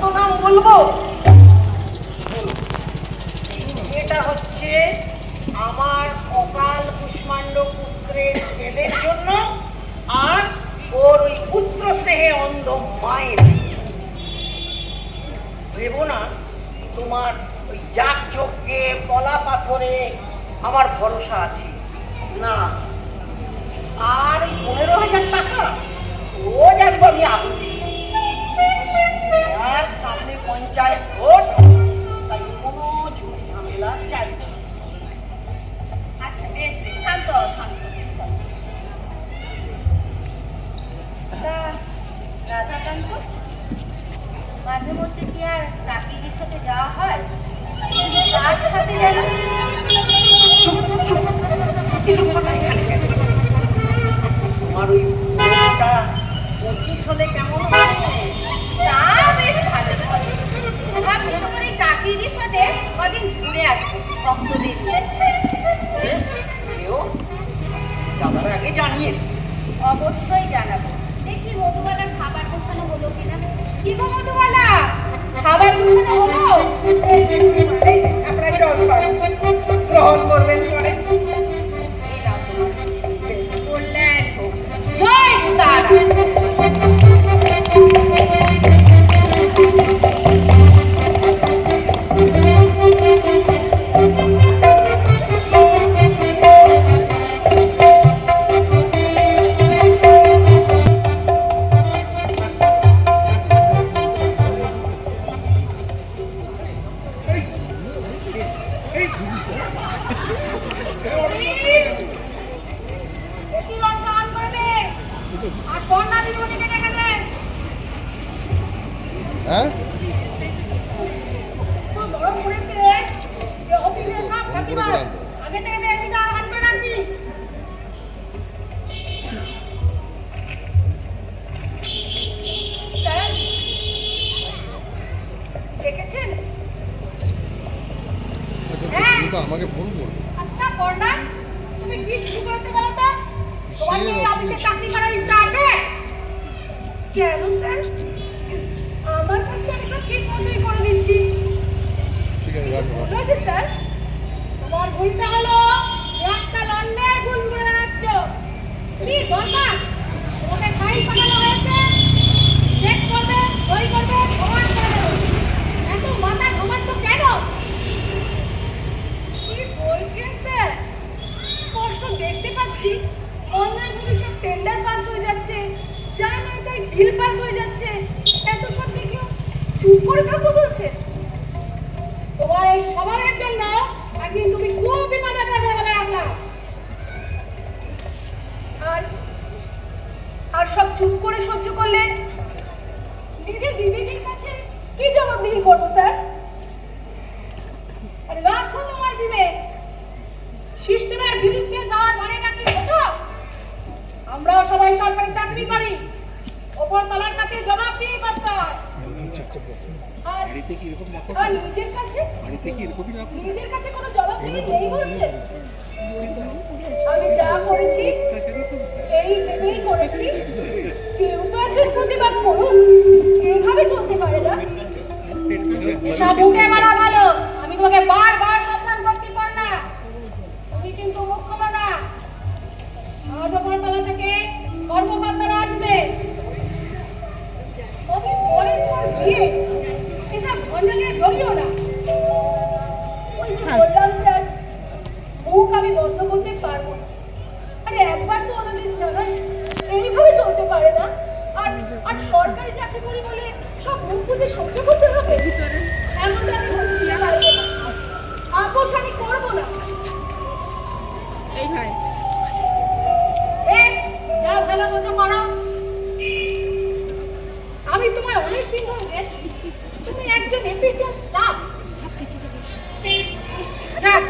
কত নাম বলব? এটা হচ্ছে আমার অকাল কুষ্মাণ্ড পুত্রের ছেলের জন্য আর ওর ওই পুত্র স্নেহে অন্ধ মায়ের না, তোমার ওই জাক যজ্ঞে, পলা পাথরে আমার ভরসা আছে। না, আর পনেরো হাজার টাকা ও জানব আমি আপত্তি আর সামনে পঞ্চায়েত ভোট তাই কোনো ঝুড়ি ঝামেলা চাই কি গো মধুবালা খাবার গোছানো হলো আপনার জলপান গ্রহণ করবেন পরে। হোক। জয় তারা হ্যাঁ? খুব গরম পড়েছে যে অফিসে সব প্রতিবাদ আগে থেকে দে সেটা অন করে রাখবি স্যার ডেকেছেন আচ্ছা, তুমি তো আমাকে ফোন করবে। আচ্ছা কর্ণা তুমি কি শুরু করেছ বলো তো? তোমার কি অফিসে চাকরি করার ইচ্ছা আছে? কেন স্যার? আমার কাছে আমি সব ঠিক মতোই করে দিচ্ছি। ঠিক আছে রাখো। বুঝেছি স্যার। তোমার ভুলটা হলো একটা লন্ডের ভুল করে বেড়াচ্ছ। কি দরকার তোমাকে ফাইল পাঠানো হয়েছে চেক করবে সই করবে প্রমাণ করে দেবে এত মাথা ঘামাচ্ছ কেন কি বলছেন স্যার স্পষ্ট দেখতে পাচ্ছি অনলাইন ভবিষ্যৎ টেন্ডার পাস হয়ে যাচ্ছে যা নয় তাই বিল পাস হয়ে যাচ্ছে। এত সব দেখেও চুপ করে থাকব বলছে। তোমার এই স্বভাবের জন্য একদিন তুমি খুব বিপদে পড়বে বলে রাখলাম আর আর সব চুপ করে সহ্য করলে নিজের বিবেকের কাছে কি জবাবদিহি করব স্যার আর রাখো তোমার বিবেক সিস্টেমের বিরুদ্ধে যাওয়ার মানেটা কি বোঝো আমরাও সবাই সরকারি চাকরি করি ওপর তলার কাছে জবাবদিহি করতে হয় আর বাড়িতে কি এরকম দেখো আর নিজের কাছে বাড়িতে কি এরকমই দেখো সব সহ্য করতে হবে? এমনটা আমি পারব না। আপোষ আমি করব না। এই ভাই। এ, যা মতো করো। আমি তোমায় অনেক দিন ধরে দেখছি। তুমি একজন এফিসিয়েন্ট স্টাফ যাক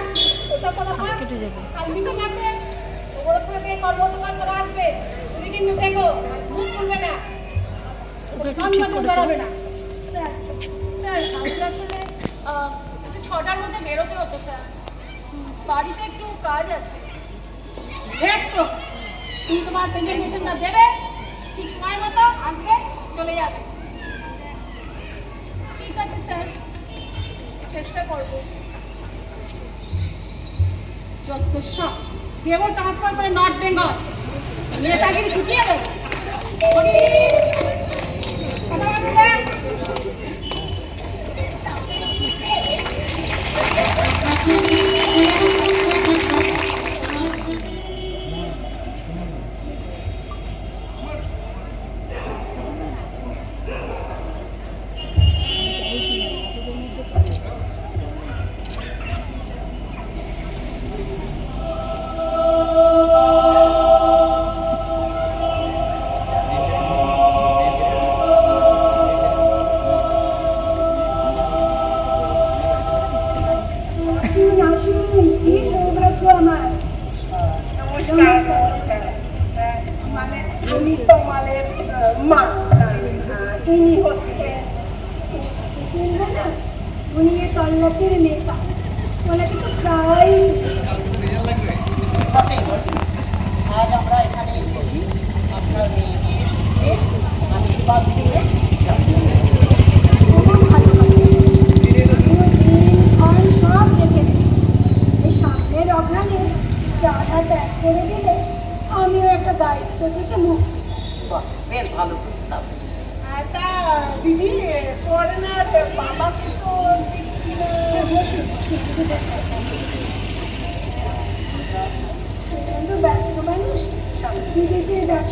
ওসব কথা। কেটে যাবে। কাল মিটিং আছে। ওগুলো থেকে কর্মকর্তারা আসবে। তুমি কিন্তু দেখো মুখ খুলবে না। ঠিক করে না স্যার স্যার কালকে আসলে আহ, ছটার মধ্যে বেরোতে হতো, স্যার। বাড়িতে একটু কাজ আছে। বেশ তুমি তোমার প্রেজেন্টেশনটা দেবে, ঠিক সময় মতো আসবে, চলে যাবে। চেষ্টা করব। যত সব দেব ট্রান্সফার করে নর্থ বেঙ্গল নেতাগিরি ছুটিয়ে দেবো? কথা বলবে? Música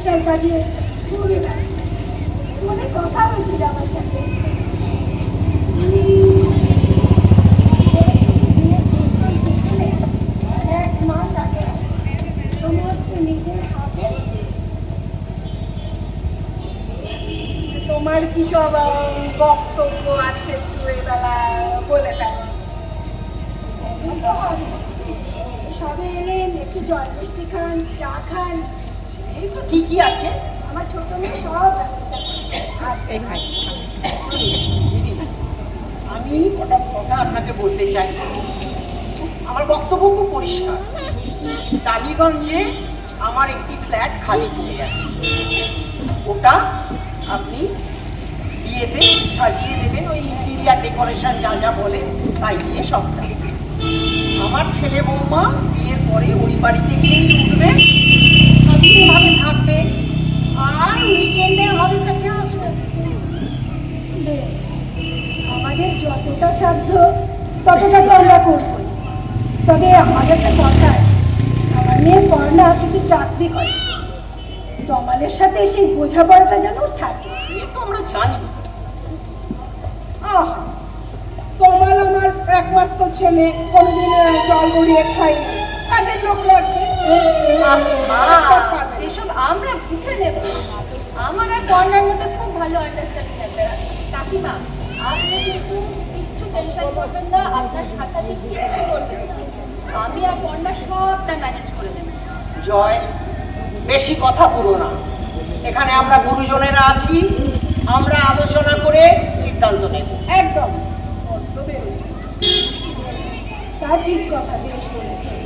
বিদেশে কাজে খুবই ব্যস্ত ফোনে কথা হয়েছিল আমার সাথে। এক মাস আগে সমস্ত নিজের হাতে তোমার কি সব বক্তব্য আছে একটু এবেলা বলে ফেলো। সবে এলেন একটু জল মিষ্টি খান চা খান। এই তো ঠিকই আছে। আমার ছোট মেয়ে সব আমি ওটা কথা আপনাকে বলতে চাই। আমার বক্তব্য খুব পরিষ্কার। টালিগঞ্জে আমার একটি ফ্ল্যাট খালি পড়ে আছে। ওটা আপনি বিয়েতে সাজিয়ে দেবেন ওই ইন্টিরিয়ার ডেকোরেশন যা যা বলে তাই দিয়ে সবটা। আমার ছেলে বৌমা বিয়ের পরে ওই বাড়িতে গিয়েই উঠবে। স্বাধীনভাবে থাকবে। আর উইকেন্ডে আমাদের কাছে আসবে। বেশ। আমাদের যতটা সাধ্য ততটা তো আমরা করবই। তবে আমার একটা কথা আছে। আমার মেয়ে পড়না কিন্তু চাকরি করে। দমালের সাথে সেই বোঝাপড়াটা যেন ওর থাকে। এ তো আমরা জানি। আহ! কমাল আমার একমাত্র ছেলে কোনোদিন জল গড়িয়ে খাইনি। কাজের লোক লাগবে। আমরা বুঝে নেব আমার আর কর্নার মধ্যে খুব ভালো আন্ডারস্ট্যান্ডিং আছে। কাকিমা আপনি কিন্তু কিচ্ছু টেনশন করবেন না আপনার সাথে কিচ্ছু করবেন না। আমি আর কর্নার সবটা ম্যানেজ করে দেবো। জয় বেশি কথা বলো না। এখানে আমরা গুরুজনেরা আছি আমরা আলোচনা করে সিদ্ধান্ত নেব। একদম। বড্ড বেড়েছে তা ঠিক কথা বেশ বলেছেন।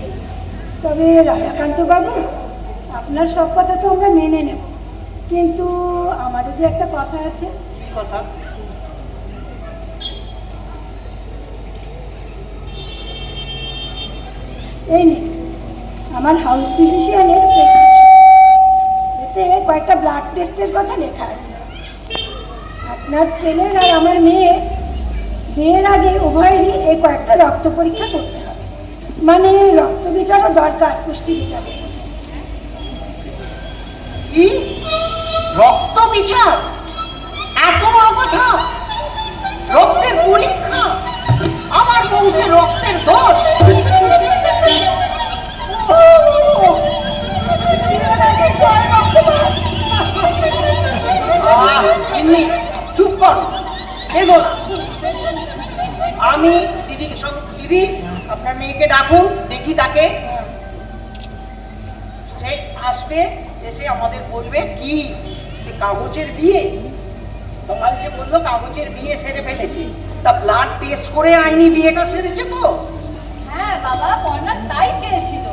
তবে রাধাকান্ত বাবু আপনার সব কথা তো আমরা মেনে নেব। কিন্তু আমারও যে একটা কথা আছে। কথা? এই নিন আমার হাউস ফিজিশিয়ানের এতে কয়েকটা ব্লাড টেস্টের কথা লেখা আছে। আপনার ছেলের আর আমার মেয়ে বিয়ের আগে উভয়েরই এই কয়েকটা রক্ত পরীক্ষা করতে হবে। মানে রক্ত বিচারও দরকার পুষ্টি বিচারে কি? রক্ত বিচার? এত বড় কথা? রক্তের পরীক্ষা? আমার বংশে রক্তের দোষ? চুপ কর। এগো আমি দিদি দিদি, আপনার মেয়েকে ডাকুন, দেখি তাকে। আসবে। এসে আমাদের বলবে কি? যে কাগজের বিয়ে? কপাল যে বলল কাগজের বিয়ে সেরে ফেলেছে। তা ব্লাড টেস্ট করে আইনি বিয়েটা সেরেছে তো? হ্যাঁ বাবা পর্ণা তাই চেয়েছিল।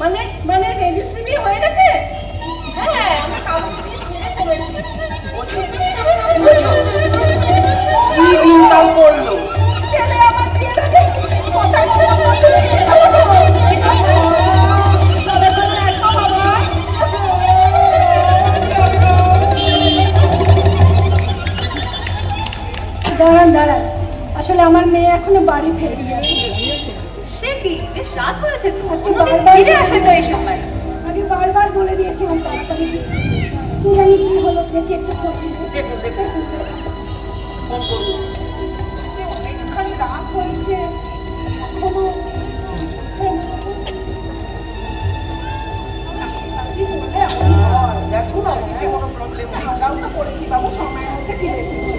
মানে মানে রেজিস্ট্রি বিয়ে হয়ে গেছে? হ্যাঁ আমরা ছেলে আমার বিয়েটা কোথায় দাঁড়ান দাঁড়ান। আসলে আমার মেয়ে এখনও বাড়ি ফেরেনি। সে কি? বেশ রাত হয়েছে তো। আচ্ছা, কোনোদিন ফিরে আসে তো এই সময়। আমি বারবার বলে দিয়েছিলাম তাড়াতাড়ি কি জানি কি হলো? দেখি একটু খোঁজ দেখো দেখো। ফোন করব হয়েছে। এখনও আচ্ছা। হ্যাঁ, দেখো না অফিসে কোনো প্রবলেম নেই। হ্যাঁ, যাও তো করেছি বাবু সময়ের মধ্যে ফিরে এসেছি।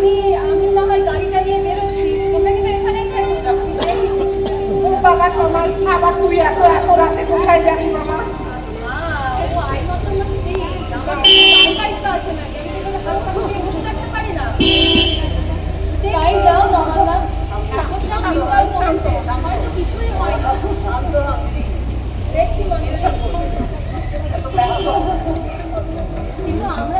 আমি আমি না হয় গাড়িটা নিয়ে বেরোচ্ছি। তোমরা কিন্তু এখানেই থাকো বাবা, তোমার আবার তুমি এত এত রাতে কোথায় যাবি বাবা? তাই যাও না এখন সব আমার তো কিছুই হয় না। দেখছি মনে কিন্তু আমরা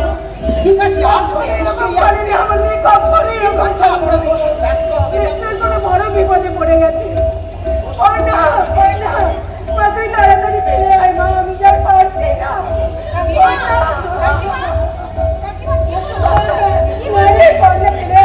ঠিক আছে আসবে নিশ্চয়ই আসবে আমার মেয়ে কখনো এরকম ছাড়বে নিশ্চয়ই বড় বিপদে পড়ে গেছে। না না। মা তাড়াতাড়ি ফেলে আয় মা আমি আর পারছি না। না।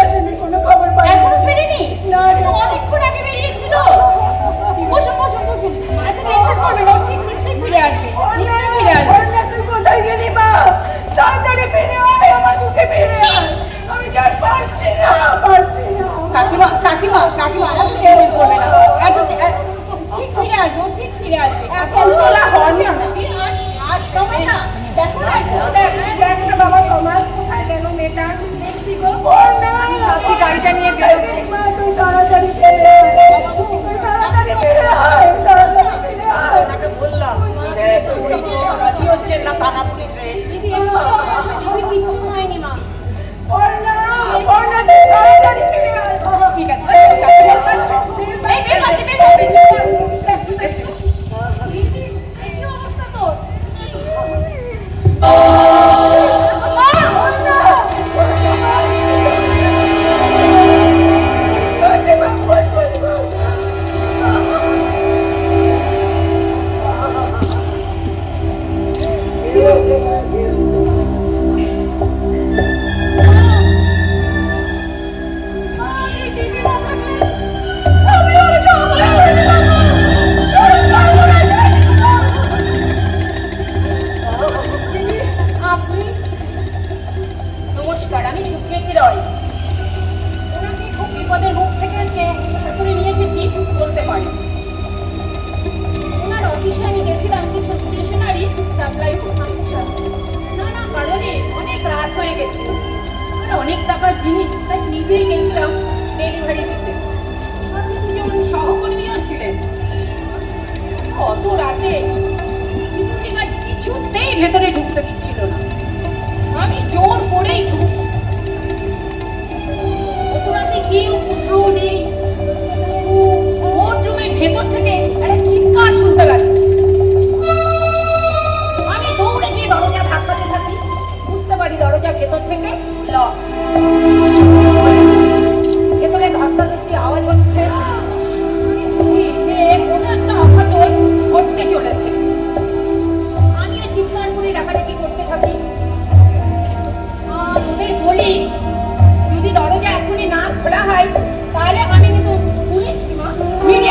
ভেতরে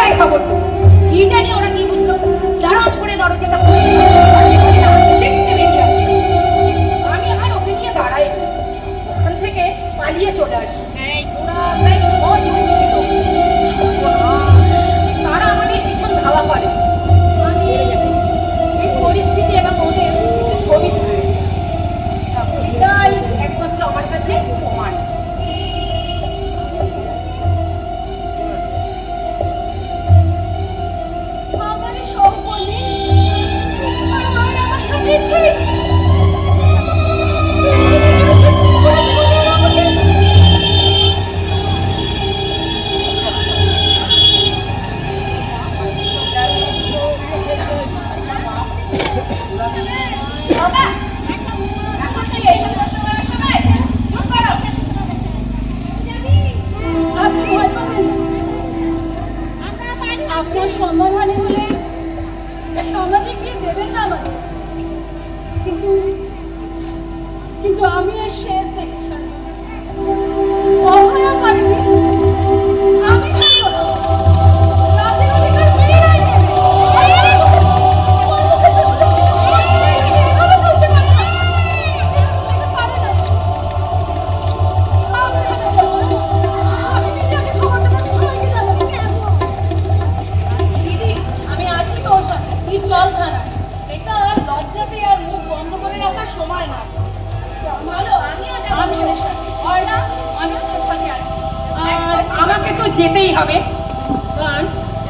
এই খবর তো কি জানি ওরা কি বুঝলো? দাঁড়ান করে দরজাটা আমি আর ওকে নিয়ে দাঁড়াই ওখান থেকে পালিয়ে চলে আসি। ওরা কিন্তু কিন্তু আমি আর সে তো যেতেই হবে। কারণ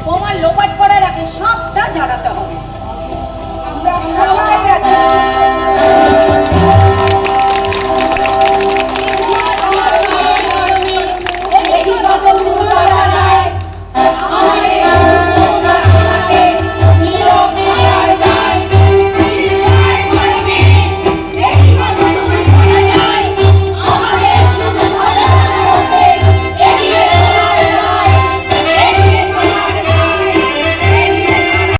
তোমার লোপাট করার আগে সবটা জানাতে হবে। আমরা সবাই